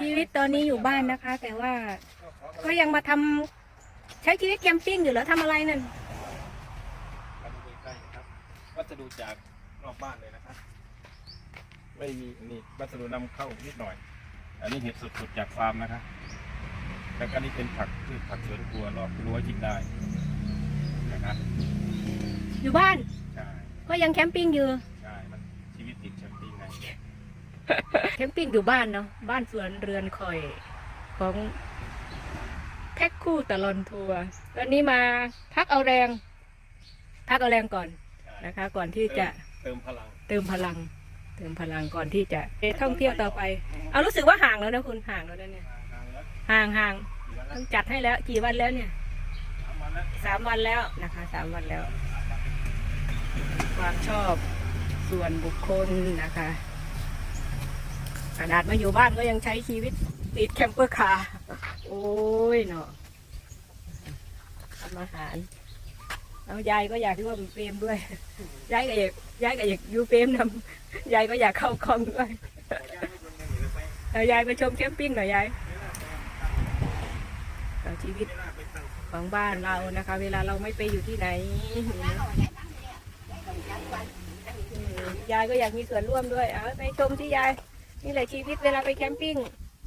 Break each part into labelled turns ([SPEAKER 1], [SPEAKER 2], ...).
[SPEAKER 1] ชีวิตตอนนี้อยู่บ้านนะคะ แต่ว่าก็ยังมาทำใช้ชีวิตแคมปิ้งอยู่เหรอทำอะไรนั่น
[SPEAKER 2] มาดูใกล้ๆนะครับ วัสดุจากนอกบ้านเลยนะครับ ไม่มีนี่วัสดุนำเข้านิดหน่อย อันนี้เห็ดสดๆจากฟาร์มนะครับแล้วก็นี่เป็นผักพืชผักสวนครัวรอบรั้วกินได้นะครับ
[SPEAKER 1] อยู่บ้าน
[SPEAKER 2] ใช่
[SPEAKER 1] ก็ยังแคมปิ้งอยู่
[SPEAKER 2] ใช่มันชีวิตติดแคมปิ้งไง
[SPEAKER 1] แคมปิ้งอยู่บ้านเนาะบ้านสวนเรือนคอยของแพ็คคู่ตลอนทัวร์ตอนนี้มาพักเอาแรง พักเอาแรงก่อน
[SPEAKER 2] ใช่
[SPEAKER 1] นะคะ ก่อนที่จะ
[SPEAKER 2] เติมพลัง
[SPEAKER 1] เติมพลัง เติมพลังก่อนที่จะไปท่องเที่ยวต่อไป เอารู้สึกว่าห่างแล้วนะคุณห่างแล้วนะเนี่ย
[SPEAKER 2] ทางแล้ว
[SPEAKER 1] ห่างห่าง
[SPEAKER 2] กี่วันแล้
[SPEAKER 1] ต้
[SPEAKER 2] ว
[SPEAKER 1] องจัดให้แล้วกี่วันแล้วเนี่ย
[SPEAKER 2] สามวันแล้ว
[SPEAKER 1] สามวันแล้วนะคะสามวันแล้ว ความชอบส่วนบุคคลนะคะ ขนาดมาอยู่บ้านก็ยังใช้ชีวิตติดแคมเปอร์คาร์โอ้ยเนาะทำอาหารแล้วยายก็อยากร่วมเฟรมด้วยยายก็อยากยายก็อยากอยู่เฟรมนำยายก็อยากเข้ากล้องด้วยเอายายไปชมแคมปิ้งหน่อยยายชีวิตของบ้านเรานะคะ เวลาเราไม่ไปอยู่ที่ไหน ยายก็อยากมีส่วนร่วมด้วย เอาไปชมที่ยาย นี่แหละชีวิตเวลาไปแคมปิ้ง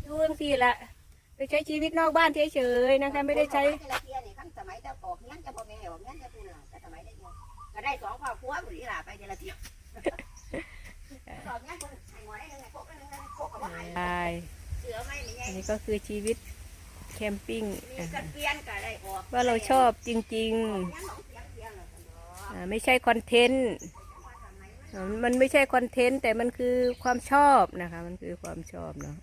[SPEAKER 1] ดูเรื่องสิละไปใช้ชีวิตนอกบ้านเฉยๆนะคะไม่ได้ใช้
[SPEAKER 3] ละเทียนี่ขั้นสมัยจะออกงั้นจะพ่อแม่ออกงั้นจะพูดล่ะแต่สมัยได้ยังก็ได้สองครอบครัวบุรีล่ะไปเจละเทียสอบงั้นคนใส่หัวได้ยังไงพกได้ยังไงพกกับว่า
[SPEAKER 1] ใช่
[SPEAKER 3] เสือไม่นี่ไง
[SPEAKER 1] อันนี้ก็คือชีวิตแคมปิ้ง
[SPEAKER 3] มีกระเทียนก็ได้ออก
[SPEAKER 1] ว่าเราชอบจริง
[SPEAKER 3] งั้นหนองเสียงเทียนเลย
[SPEAKER 1] ๆอ่าไม่ใช่คอนเทนต์อ่า มันไม่ใช่คอนเทนต์แต่มันคือความชอบนะคะ มันคือความชอบเนาะ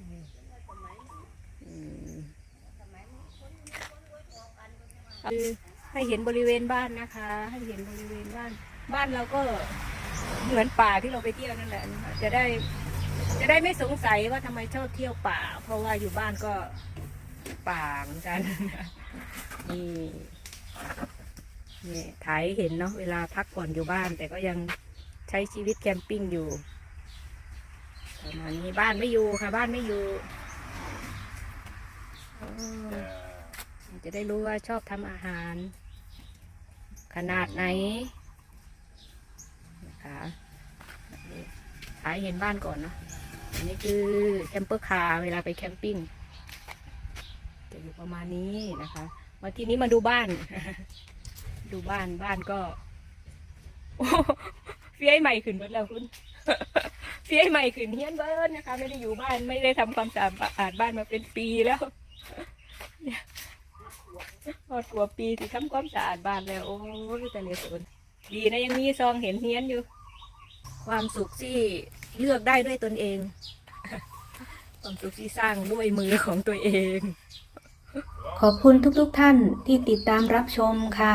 [SPEAKER 1] ให้เห็นบริเวณบ้านนะคะ ให้เห็นบริเวณบ้าน บ้านเราก็เหมือนป่าที่เราไปเที่ยวนั่นแหละนะคะจะได้จะได้ไม่สงสัยว่าทำไมชอบเที่ยวป่า เพราะว่าอยู่บ้านก็ป่าเหมือนกันนี่นี่ถ่ายเห็นเนาะเวลาพักผ่อนอยู่บ้านแต่ก็ยัง ช้ชีวิตแคมปิ้งอยู่ประมาณนี้บ้านไม่อยู่ค่ะ บ้านไม่อยู่จะได้รู้ว่าชอบทำอาหาร ขนาดไหนนะคะถ่ายเห็นบ้านก่อนเนาะอันนี้คือแคมเปอร์คาร์เวลาไปแคมปิ้งจะอยู่ประมาณนี้นะคะมาทีนี้มาดูบ้าน ดูบ้านบ้านก็ ฟี้ยใหม่ขึ้นหมดแล้วคุณเฟี้ยใหม่ขึ้นเฮียนเบิร์นนะคะ ไม่ได้อยู่บ้านไม่ได้ทำความสะอาดบ้านมาเป็นปีแล้วพอตัวปีที่ทำความสะอาดบ้านแล้ว โอ้แต่เหลยสนดีนะยังมีซองเห็นเฮียนอยู่ ความสุขที่เลือกได้ด้วยตนเอง ความสุขที่สร้างด้วยมือของตัวเอง ขอบคุณทุกๆทท่านที่ติดตามรับชมค่ะ